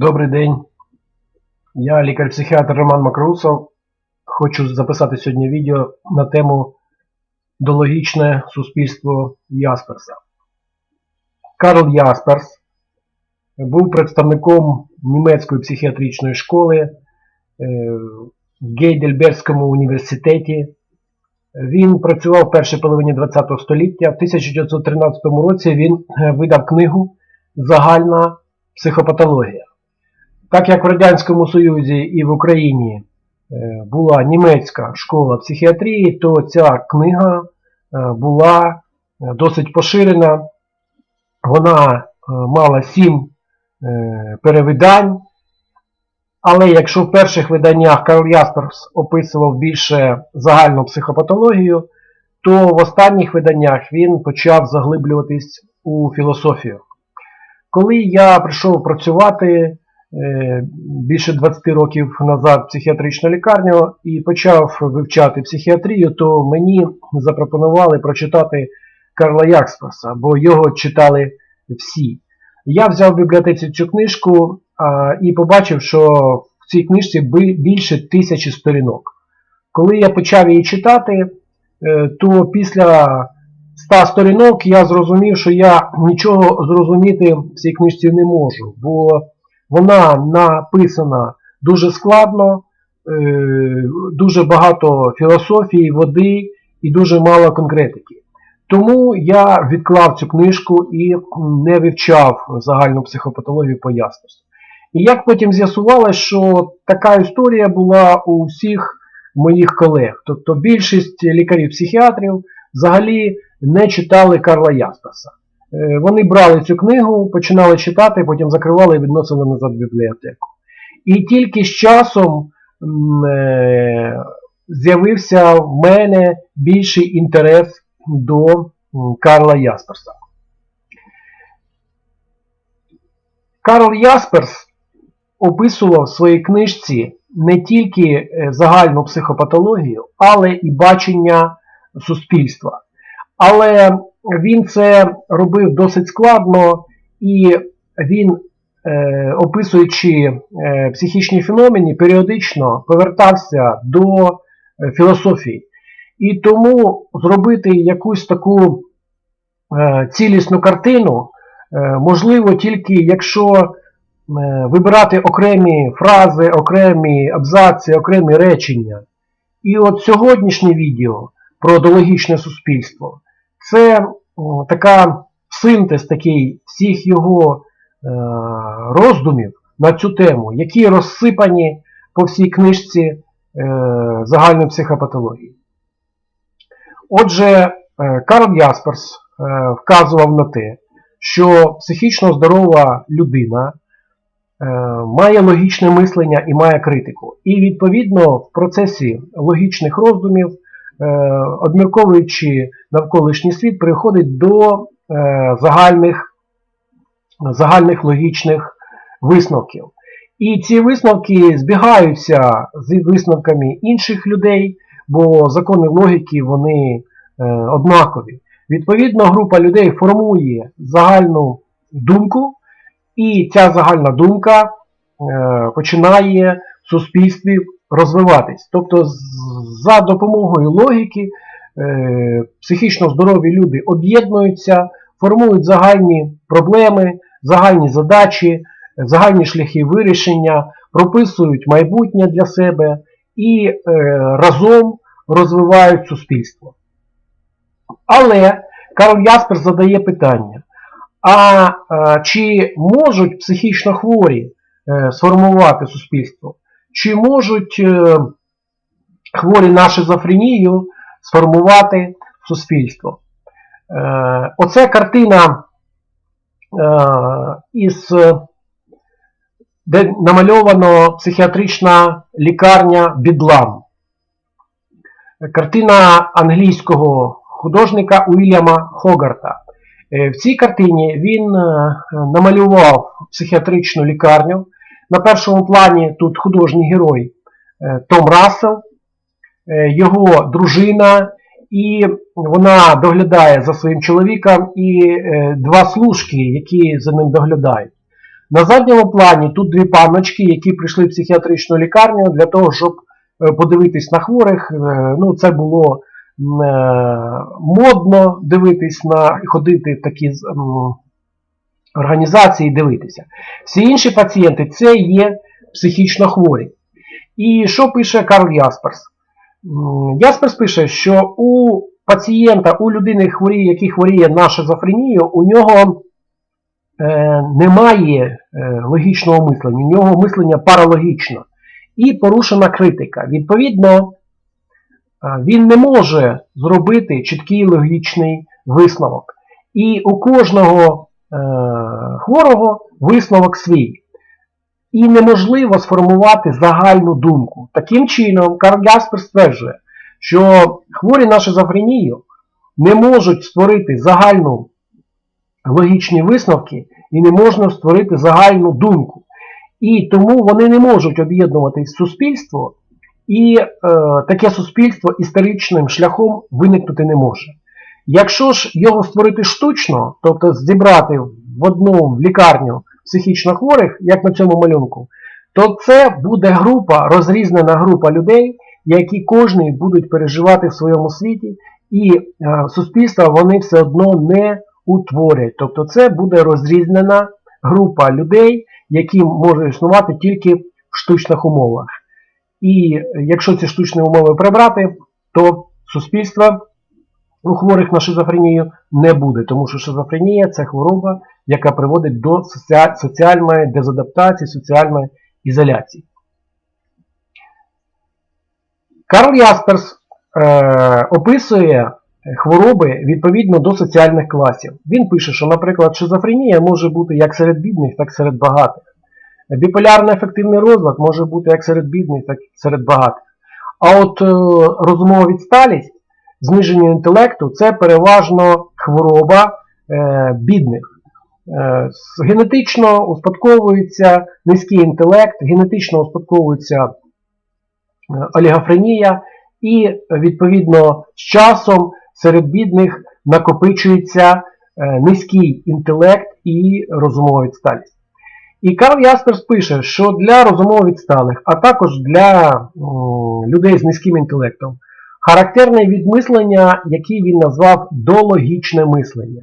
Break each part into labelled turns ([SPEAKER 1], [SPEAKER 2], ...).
[SPEAKER 1] Добрий день. Я лікар-психіатр Роман Макрусов. Хочу записати сьогодні відео на тему Дологічне суспільство Ясперса. Карл Ясперс був представником німецької психіатричної школи е, в Гейдельбергському університеті. Він працював в першій половині ХХ століття. В 1913 році він е, видав книгу Загальна психопатологія. Так як в Радянському Союзі і в Україні е, була німецька школа психіатрії, то ця книга е, була е, досить поширена. Вона мала сім перевидань. Але якщо в перших виданнях Карл Ясперс описував більше загальну психопатологію, то в останніх виданнях він почав заглиблюватись у філософію. Коли я прийшов працювати більше 20 років назад психіатричну лікарню і почав вивчати психіатрію, то мені запропонували прочитати Карла Ясперса, бо його читали всі. Я взяв в бібліотеці цю книжку а, і побачив, що в цій книжці більше тисячі сторінок. Коли я почав її читати, е, то після 100 сторінок я зрозумів, що я нічого зрозуміти в цій книжці не можу, бо вона написана дуже складно, е, дуже багато філософії, води і дуже мало конкретики. Тому я відклав цю книжку і не вивчав загальну психопатологію по ясності. І як потім з'ясувалося, що така історія була у всіх моїх колег. Тобто більшість лікарів-психіатрів взагалі не читали Карла Ясперса. Е, Вони брали цю книгу, починали читати, потім закривали і відносили назад в бібліотеку. І тільки з часом е, з'явився в мене більший інтерес до Карла Ясперса. Карл Ясперс описував в своїй книжці не тільки е, загальну психопатологію, але і бачення суспільства. Але він це робив досить складно, і він, е, описуючи е, психічні феномени, періодично повертався до е, філософії. І тому зробити якусь таку е, цілісну картину е, можливо тільки якщо е, вибирати окремі фрази, окремі абзаці, окремі речення. І от сьогоднішнє відео про ідеологічне суспільство це така синтез такий всіх його е, роздумів на цю тему, які розсипані по всій книжці е, загальної психопатології. Отже, е, Карл Ясперс е, вказував на те, що психічно здорова людина е, має логічне мислення і має критику. І відповідно в процесі логічних роздумів, е, обмірковуючи навколишній світ, приходить до е, загальних, загальних логічних висновків. І ці висновки збігаються з висновками інших людей, бо закони логіки вони е, однакові. Відповідно, група людей формує загальну думку, і ця загальна думка е, починає в суспільстві розвиватись. Тобто, за допомогою логіки е, психічно здорові люди об'єднуються, формують загальні проблеми, загальні задачі, загальні шляхи вирішення, прописують майбутнє для себе і е, разом розвивають суспільство. Але Карл Яспер задає питання: а е, чи можуть психічно хворі сформувати суспільство? Чи можуть е, хворі на шизофренію сформувати суспільство? Е, оце картина е, із де намальовано психіатрична лікарня Бідлам. Картина англійського художника Уільяма Хогарта. В цій картині він намалював психіатричну лікарню. На першому плані тут художній герой е, Том Рассел, е, його дружина, і вона доглядає за своїм чоловіком і е, два служки, які за ним доглядають. На задньому плані тут дві панночки, які прийшли в психіатричну лікарню для того, щоб подивитись на хворих. Ну, це було модно дивитись на ходити в такі організації дивитися. Всі інші пацієнти це є психічно хворі. І що пише Карл Ясперс? Ясперс пише, що у пацієнта, у людини, який хворіє на шизофренію, у нього е, немає е, логічного мислення, у нього мислення паралогічно і порушена критика. Відповідно, е, він не може зробити чіткий логічний висновок. І у кожного хворого висновок свій. І неможливо сформувати загальну думку. Таким чином, Карл Гаспер стверджує, що хворі на шизофренію не можуть створити загальну логічні висновки і не можна створити загальну думку. І тому вони не можуть об'єднуватись суспільство, і е, таке суспільство історичним шляхом виникнути не може. Якщо ж його створити штучно, тобто зібрати в одну лікарню психічно хворих, як на цьому малюнку, то це буде група, розрізнена група людей, які кожний будуть переживати в своєму світі, і е, суспільства вони все одно не утворять. Тобто це буде розрізнена група людей, які можуть існувати тільки в штучних умовах. І е, якщо ці штучні умови прибрати, то суспільства у хворих на шизофренію не буде, тому що шизофренія це хвороба, яка приводить до соціальної дезадаптації, соціальної ізоляції. Карл Ясперс е, описує хвороби відповідно до соціальних класів. Він пише, що, наприклад, шизофренія може бути як серед бідних, так і серед багатих. Біполярний ефективний розлад може бути як серед бідних, так і серед багатих. А от е, розумова відсталість, зниження інтелекту це переважно хвороба е, бідних. Е, генетично успадковується низький інтелект, генетично успадковується е, олігофренія, і відповідно з часом серед бідних накопичується е, низький інтелект і розумова відсталість. І Карл Ясперс пише, що для розумово відсталих, а також для м, людей з низьким інтелектом, характерне відмислення, яке він назвав дологічне мислення.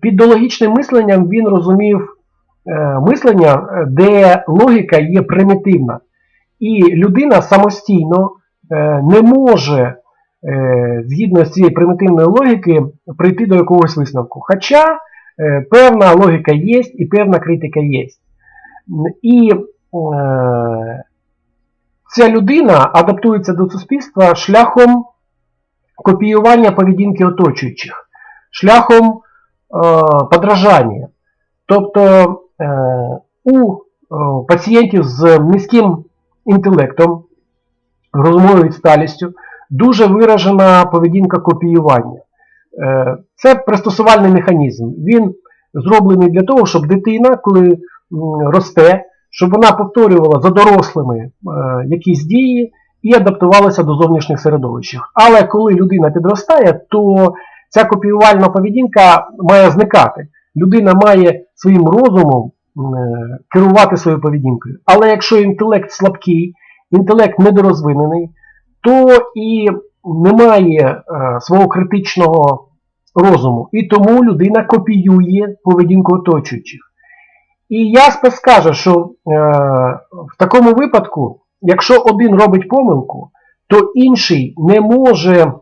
[SPEAKER 1] Під дологічним мисленням він розумів е, мислення, е, де логіка є примітивна. І людина самостійно е, не може, згідно з цієї примітивної логіки, прийти до якогось висновку. Хоча певна логіка є і певна критика є. І ця людина адаптується до суспільства шляхом копіювання поведінки оточуючих, шляхом е, подражання. Тобто е, у е, пацієнтів з низьким інтелектом, розумовою відсталістю, дуже виражена поведінка копіювання. Е, Це пристосувальний механізм. Він зроблений для того, щоб дитина, коли росте, щоб вона повторювала за дорослими е, якісь дії і адаптувалася до зовнішніх середовищ. Але коли людина підростає, то ця копіювальна поведінка має зникати. Людина має своїм розумом е, керувати своєю поведінкою. Але якщо інтелект слабкий, інтелект недорозвинений, то і немає е, свого критичного розуму. І тому людина копіює поведінку оточуючих. І Яспер скаже, що е, в такому випадку, якщо один робить помилку, то інший не може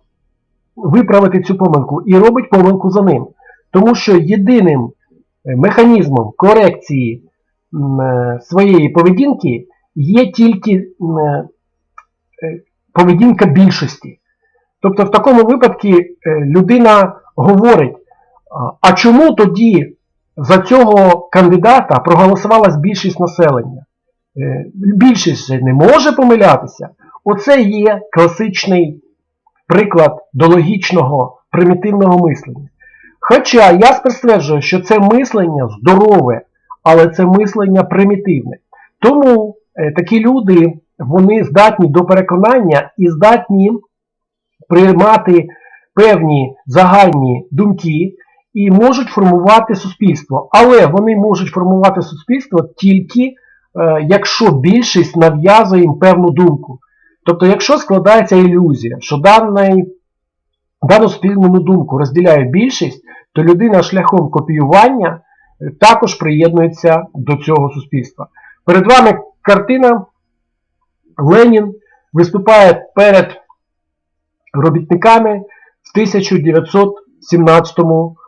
[SPEAKER 1] виправити цю помилку і робить помилку за ним. Тому що єдиним е, механізмом корекції е, своєї поведінки є тільки е, е, поведінка більшості. Тобто в такому випадку е, людина говорить, а чому тоді за цього кандидата проголосувала більшість населення? Е, Більшість не може помилятися. Оце є класичний приклад до логічного примітивного мислення. Хоча Яспер стверджує, що це мислення здорове, але це мислення примітивне. Тому е, такі люди вони здатні до переконання і здатні приймати певні загальні думки і можуть формувати суспільство. Але вони можуть формувати суспільство тільки е, якщо більшість нав'язує їм певну думку. Тобто, якщо складається ілюзія, що даний, дану спільну думку розділяє більшість, то людина шляхом копіювання е, також приєднується до цього суспільства. Перед вами картина Ленін виступає перед робітниками в 1917 році.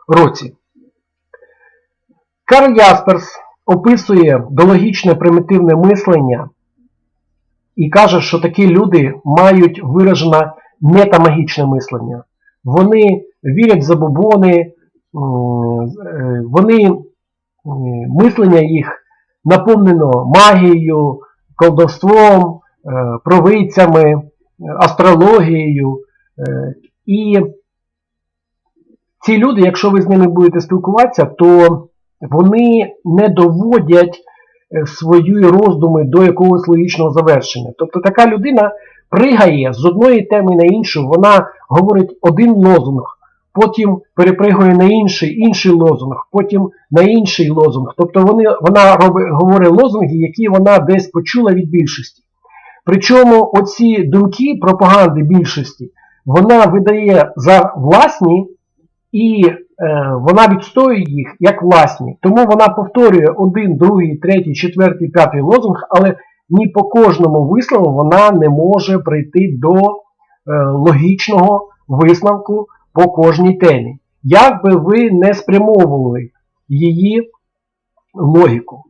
[SPEAKER 1] Карл Ясперс описує дологічне примітивне мислення і каже, що такі люди мають виражене метамагічне мислення. Вони вірять в забобони, е, вони мислення їх наповнено магією, колдовством, е, провидцями, е, астрологією. Е, І ці люди, якщо ви з ними будете спілкуватися, то вони не доводять е, свої роздуми до якогось логічного завершення. Тобто така людина пригає з одної теми на іншу, вона говорить один лозунг, потім перепригує на інший, інший лозунг, потім на інший лозунг. Тобто вони, вона робить, говорить лозунги, які вона десь почула від більшості. Причому оці думки пропаганди більшості вона видає за власні і е, вона відстоює їх як власні. Тому вона повторює один, другий, третій, четвертий, п'ятий лозунг, але ні по кожному вислову вона не може прийти до е, логічного висновку по кожній темі. Як би ви не спрямовували її логіку.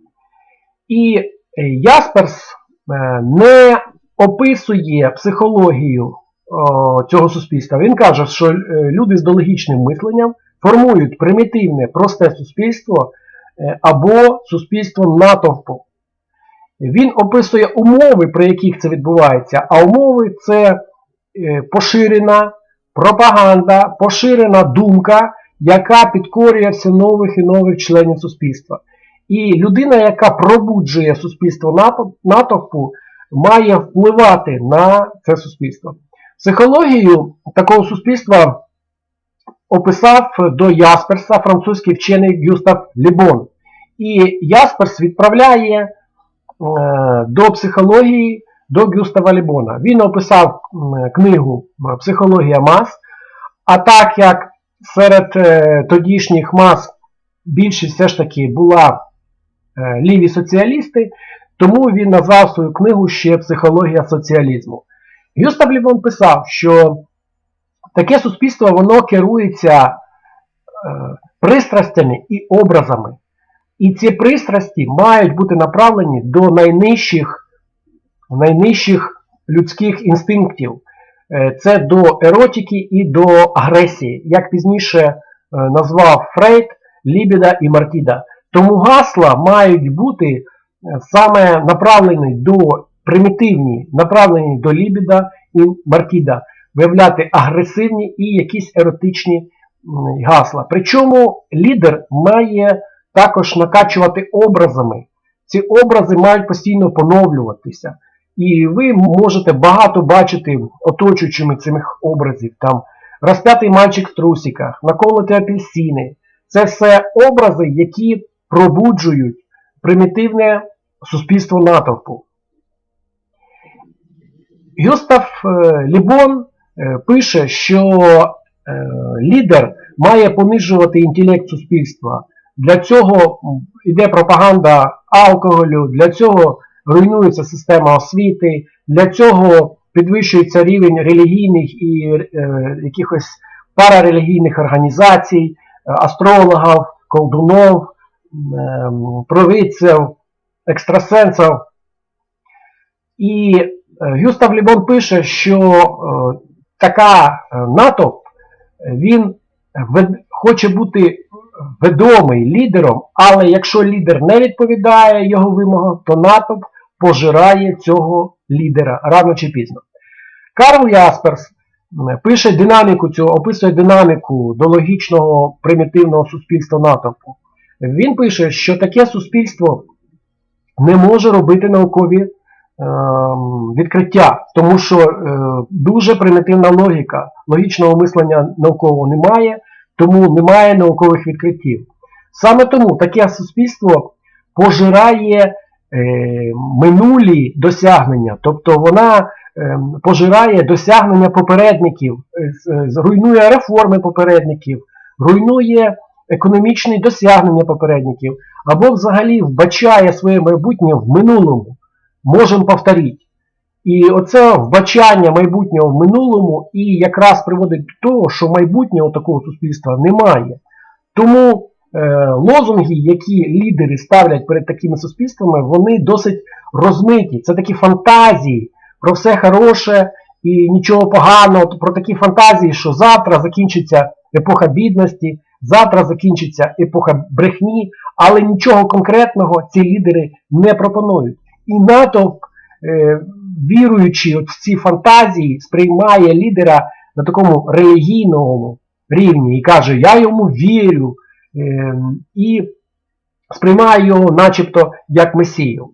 [SPEAKER 1] І е, Ясперс е, не описує психологію цього суспільства. Він каже, що е, люди з дологічним мисленням формують примітивне просте суспільство е, або суспільство натовпу. Він описує умови, при яких це відбувається, а умови це е, поширена пропаганда, поширена думка, яка підкорює все нових і нових членів суспільства. І людина, яка пробуджує суспільство натовпу, має впливати на це суспільство. Психологію такого суспільства описав до Ясперса французький вчений Гюстав Лібон. І Ясперс відправляє е, до психології до Гюстава Лібона. Він описав книгу Психологія мас, а так як серед е, тодішніх мас більшість все ж таки була е, ліві соціалісти, тому він назвав свою книгу ще Психологія соціалізму. Гюстав Лібон писав, що таке суспільство воно керується е, пристрастями і образами. І ці пристрасті мають бути направлені до найнижчих, найнижчих людських інстинктів. Е, це до еротики і до агресії, як пізніше е, назвав Фрейд, Лібіда і Мартіда. Тому гасла мають бути саме направлені до примітивні, направлені до Лібіда і Мартіда, виявляти агресивні і якісь еротичні гасла. Причому лідер має також накачувати образами. Ці образи мають постійно поновлюватися. І ви можете багато бачити оточуючими цих образів. Там розп'ятий мальчик в трусиках, наколоті апельсини. Це все образи, які пробуджують примітивне суспільство натовпу. Гюстав е, Лібон е, пише, що е, лідер має понижувати інтелект суспільства. Для цього йде пропаганда алкоголю, для цього руйнується система освіти, для цього підвищується рівень релігійних і е, якихось парарелігійних організацій, астрологів, колдунов, е, провидців, екстрасенсів. І Гюстав Лібон пише, що е, така е, натовп, він хоче бути ведомий лідером, але якщо лідер не відповідає його вимогам, то натовп пожирає цього лідера рано чи пізно. Карл Ясперс пише динаміку цього, описує динаміку до логічного примітивного суспільства натовпу. Він пише, що таке суспільство не може робити наукові відкриття, тому що е, дуже примітивна логіка, логічного мислення наукового немає, тому немає наукових відкриттів. Саме тому таке суспільство пожирає е, минулі досягнення, тобто вона е, пожирає досягнення попередників, е, руйнує реформи попередників, руйнує економічні досягнення попередників, або взагалі вбачає своє майбутнє в минулому. Можемо повторити. І оце вбачання майбутнього в минулому і якраз приводить до того, що майбутнього такого суспільства немає. Тому е, лозунги, які лідери ставлять перед такими суспільствами, вони досить розмиті. Це такі фантазії про все хороше і нічого поганого, про такі фантазії, що завтра закінчиться епоха бідності, завтра закінчиться епоха брехні, але нічого конкретного ці лідери не пропонують. І натовп, е, віруючи от в ці фантазії, сприймає лідера на такому релігійному рівні і каже, я йому вірю, е, і сприймає його начебто як месію.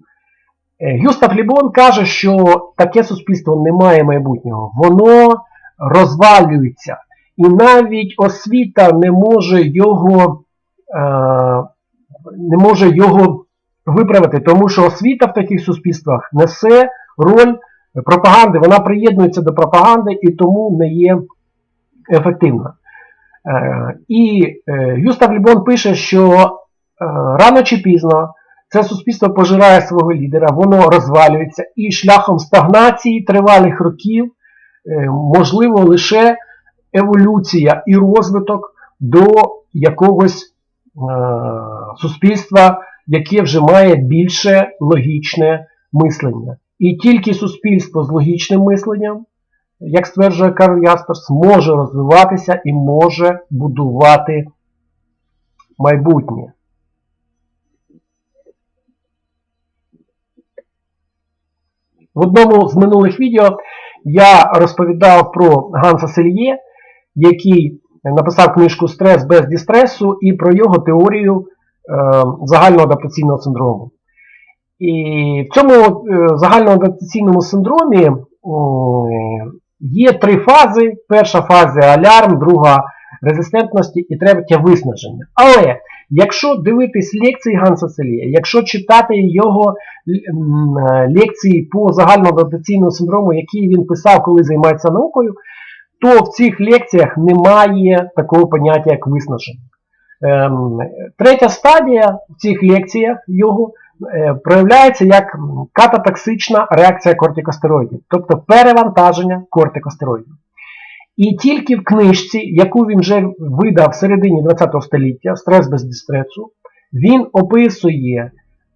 [SPEAKER 1] Е, Гюстав Лібон каже, що таке суспільство не має майбутнього, воно розвалюється. І навіть освіта не може його, е, не може його виправити, тому що освіта в таких суспільствах несе роль пропаганди, вона приєднується до пропаганди і тому не є ефективна. Е, І е, Гюстав Лібон пише, що е, рано чи пізно це суспільство пожирає свого лідера, воно розвалюється, і шляхом стагнації тривалих років можливо лише еволюція і розвиток до якогось суспільства, яке вже має більше логічне мислення. І тільки суспільство з логічним мисленням, як стверджує Карл Ясперс, може розвиватися і може будувати майбутнє. В одному з минулих відео я розповідав про Ганса Сельє, який написав книжку Стрес без дістресу і про його теорію загального адаптаційного синдрому. І в цьому е, загальному адаптаційному синдромі е, є три фази. Перша фаза алярм, друга резистентності і третя виснаження. Але якщо дивитись лекції Ганса Селія, якщо читати його е, лекції по загальному адаптаційному синдрому, які він писав, коли займається наукою, то в цих лекціях немає такого поняття, як виснаження. Ем, Третя стадія в цих лекціях його е, проявляється як кататоксична реакція кортикостероїдів, тобто перевантаження кортикостероїдів. І тільки в книжці, яку він вже видав в середині ХХ століття, стрес без дистресу, він описує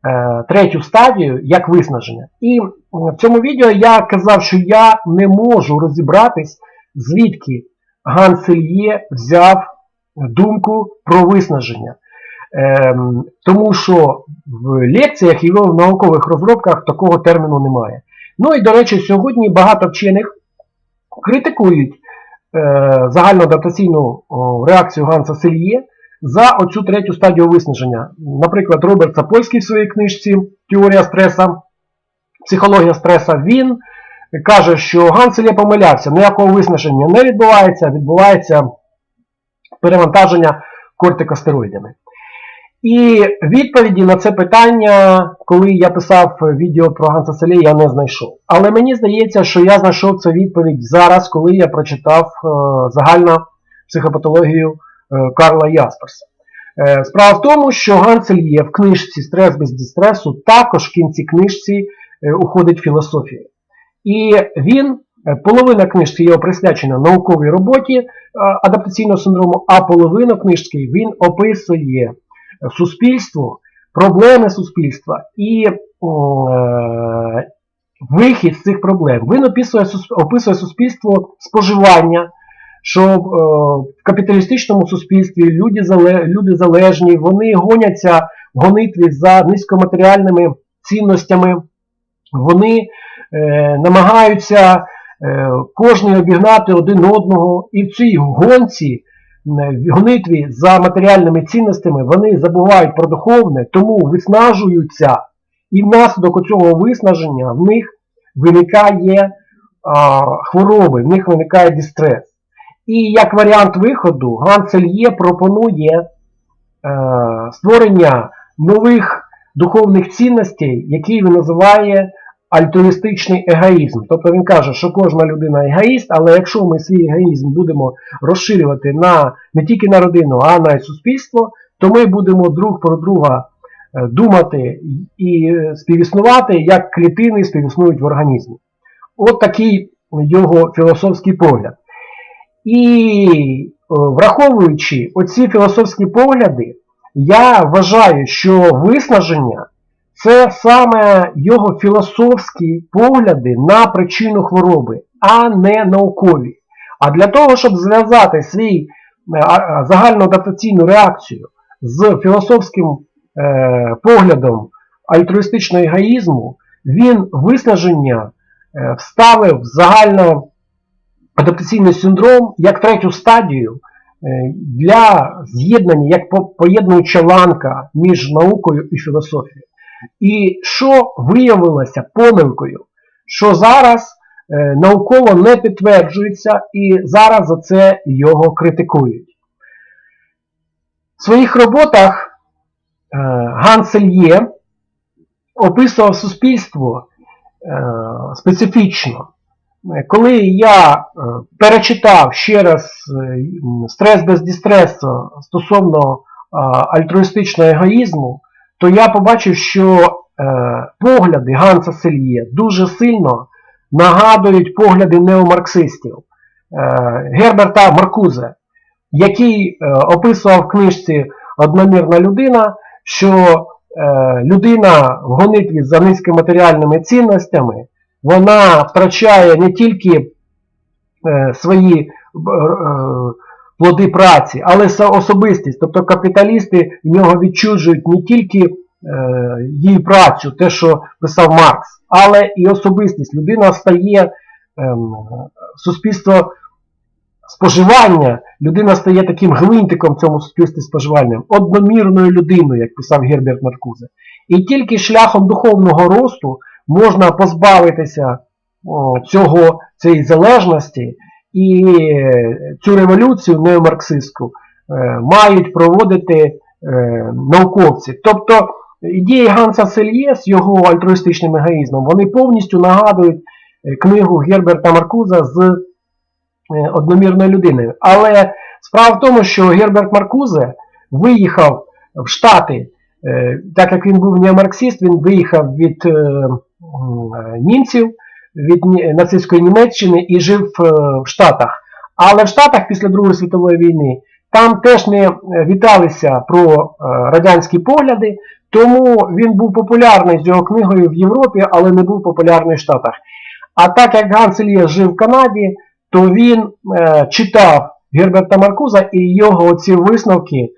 [SPEAKER 1] е, третю стадію як виснаження. І в цьому відео я казав, що я не можу розібратись, звідки Ганс Сельє взяв думку про виснаження. Ем, тому що в лекціях і в наукових розробках такого терміну немає. Ну і, до речі, сьогодні багато вчених критикують е, загальноадаптаційну реакцію Ганса Сельє за оцю третю стадію виснаження. Наприклад, Роберт Сапольський в своїй книжці Теорія стреса, психологія стреса, він каже, що Ганс Сельє помилявся, ніякого виснаження не відбувається, відбувається перевантаження кортикостероїдами. І відповіді на це питання, коли я писав відео про Ганса Селє, я не знайшов. Але мені здається, що я знайшов цю відповідь зараз, коли я прочитав е, загальну психопатологію е, Карла Ясперса. Е, справа в тому, що Ганс Сельє в книжці Стрес без дистресу також в кінці книжці уходить філософія. І він, половина книжки його присвячена науковій роботі е, адаптаційного синдрому, а половина книжки він описує суспільство, проблеми суспільства і е, вихід з цих проблем. Він описує, описує суспільство споживання, що е, в капіталістичному суспільстві люди, люди залежні, вони гоняться в гонитві за низькоматеріальними цінностями, вони е, намагаються е, кожний обігнати один одного, і в цій гонці в гонитві за матеріальними цінностями вони забувають про духовне, тому виснажуються. І внаслідок цього виснаження в них виникає а, хвороби, в них виникає дистрес. І як варіант виходу, Ганцельє пропонує е, створення нових духовних цінностей, які він називає альтруїстичний егоїзм. Тобто він каже, що кожна людина егоїст, але якщо ми свій егоїзм будемо розширювати на не тільки на родину, а на суспільство, то ми будемо друг про друга е, думати і співіснувати, як клітини співіснують в організмі. От такий його філософський погляд. І е, враховуючи оці філософські погляди, я вважаю, що виснаження це саме його філософські погляди на причину хвороби, а не наукові. А для того, щоб зв'язати свій е, а- загальноадаптаційну реакцію з філософським е, поглядом альтруїстичного егоїзму, він виснаження е, вставив в загальноадаптаційний синдром як третю стадію для з'єднання, як по- поєднуюча ланка між наукою і філософією. І що виявилося помилкою, що зараз е, науково не підтверджується і зараз за це його критикують. В своїх роботах е, Гансельє описував суспільство е, специфічно. Коли я е, перечитав ще раз е, стрес без дістресу стосовно е, альтруїстичного егоїзму, то я побачив, що е, погляди Ганса Сельє дуже сильно нагадують погляди неомарксистів. Е, Герберта Маркузе, який е, описував в книжці Одномірна людина, що е, людина в гонитві за низькими матеріальними цінностями вона втрачає не тільки е, свої е, плоди праці, але особистість. Тобто капіталісти в нього відчужують не тільки е, її працю, те, що писав Маркс, але і особистість. Людина стає ем, суспільство споживання, людина стає таким гвинтиком в цьому суспільстві споживання, одномірною людиною, як писав Герберт Маркузе. І тільки шляхом духовного росту можна позбавитися о, цього, цієї залежності, і цю революцію неомарксистську е, мають проводити е, науковці. Тобто ідеї Ганса Сельє з його альтруїстичним егоїзмом, вони повністю нагадують е, книгу Герберта Маркуза з одномірною людиною. Але справа в тому, що Герберт Маркузе виїхав в Штати, так як він був неомарксист, він виїхав від німців, від нацистської Німеччини і жив е, в Штатах. Але в Штатах після Другої світової війни там теж не е, віталися про е, радянські погляди, тому він був популярний з його книгою в Європі, але не був популярний в Штатах. А так як Ганс Ільє жив в Канаді, то він читав Герберта Маркуза і його оці висновки,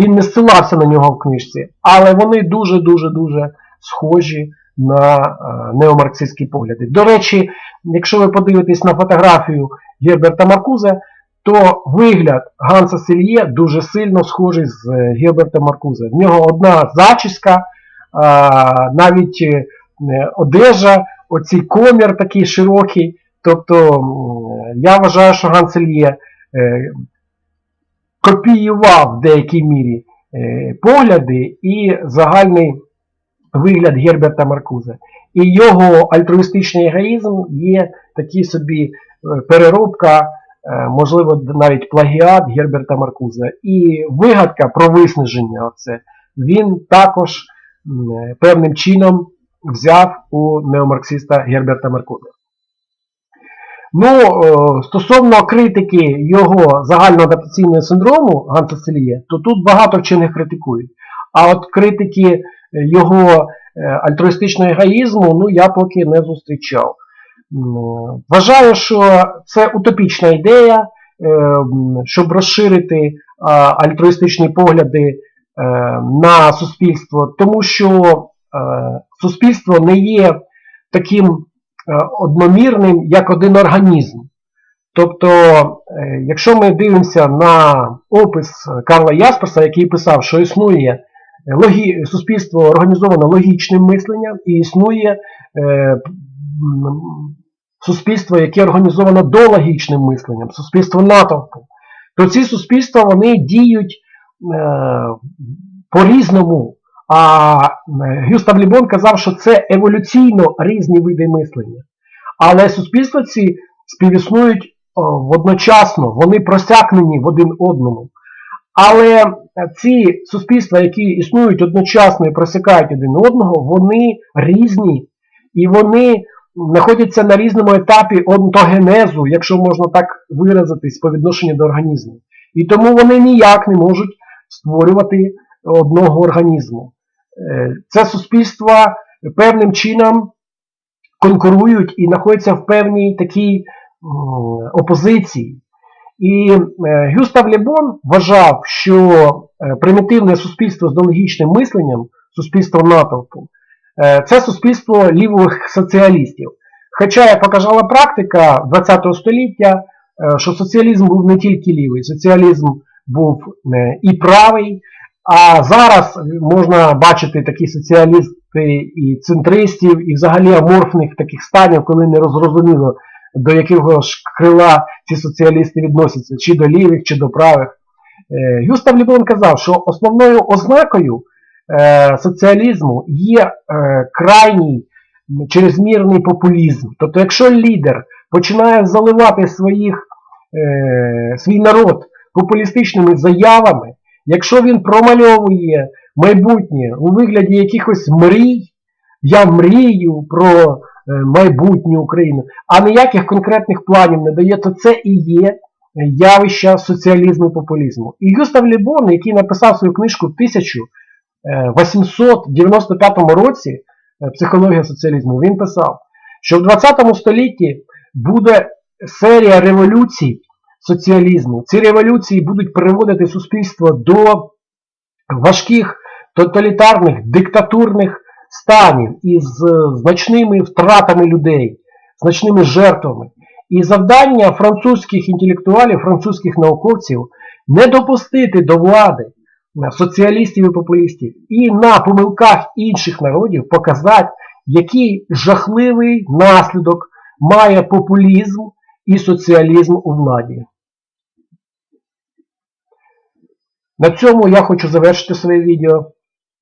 [SPEAKER 1] він не ссилався на нього в книжці, але вони дуже-дуже дуже схожі на е, неомарксистські погляди. До речі, якщо ви подивитесь на фотографію Герберта Маркузе, то вигляд Ганса Сельє дуже сильно схожий з е, Гербертом Маркузе. В нього одна зачіска, навіть е, одежа, оцей комір такий широкий. Тобто я вважаю, що Ганс Сельє копіював в деякій мірі погляди і загальний вигляд Герберта Маркузе. І його альтруїстичний егоїзм є такий собі е, переробка, е, можливо, навіть плагіат Герберта Маркузе. І вигадка про виснаження оце, він також е, певним чином взяв у неомарксиста Герберта Маркузе. Ну, стосовно критики його загальноадаптаційного синдрому Ганса Селіє, то тут багато вчених критикують. А от критики е, його е, альтруїстичного егоїзму, ну я поки не зустрічав. Вважаю, що це утопічна ідея, е, щоб розширити альтруїстичні погляди на суспільство, тому що суспільство не є таким одномірним, як один організм. Тобто, якщо ми дивимося на опис Карла Ясперса, який писав, що існує логі... суспільство організоване логічним мисленням і існує е, суспільство, яке організовано дологічним мисленням, суспільство натовпу, то ці суспільства вони діють е, по-різному. А е, Гюстав Лібон казав, що це еволюційно різні види мислення. Але суспільства ці співіснують водночасно, вони просякнені в один одному. Але ці суспільства, які існують одночасно і просякають один одного, вони різні і вони знаходяться на різному етапі онтогенезу, якщо можна так виразитись по відношенню до організму. І тому вони ніяк не можуть створювати одного організму. Е, Це суспільства певним чином конкурують і знаходяться в певній такій опозиції. І е, Гюстав Лебон вважав, що е, примітивне суспільство з логічним мисленням, суспільство натовпу, е, це суспільство лівих соціалістів. Хоча, як показала практика ХХ століття, що соціалізм був не тільки лівий, соціалізм був і правий. А зараз можна бачити такі соціалісти і центристів, і взагалі аморфних таких станів, коли не розрозуміло, до якого ж крила ці соціалісти відносяться, чи до лівих, чи до правих. Е, Гюстав Лібон казав, що основною ознакою е, соціалізму є е, крайній чрезмірний популізм. Тобто, якщо лідер починає заливати своїх, свій народ популістичними заявами, якщо він промальовує майбутнє у вигляді якихось мрій, я мрію про майбутнє України, а ніяких конкретних планів не дає, то це і є явища соціалізму і популізму. І Гюстав Лібон, який написав свою книжку в 1895 році е, Психологія соціалізму, він писав, що в 20 столітті буде серія революцій соціалізму. Ці революції будуть приводити суспільство до важких тоталітарних диктатурних станів із значними втратами людей, значними жертвами. І завдання французьких інтелектуалів, французьких науковців не допустити до влади соціалістів і популістів і на помилках інших народів показати, який жахливий наслідок має популізм і соціалізм у владі. На цьому я хочу завершити своє відео.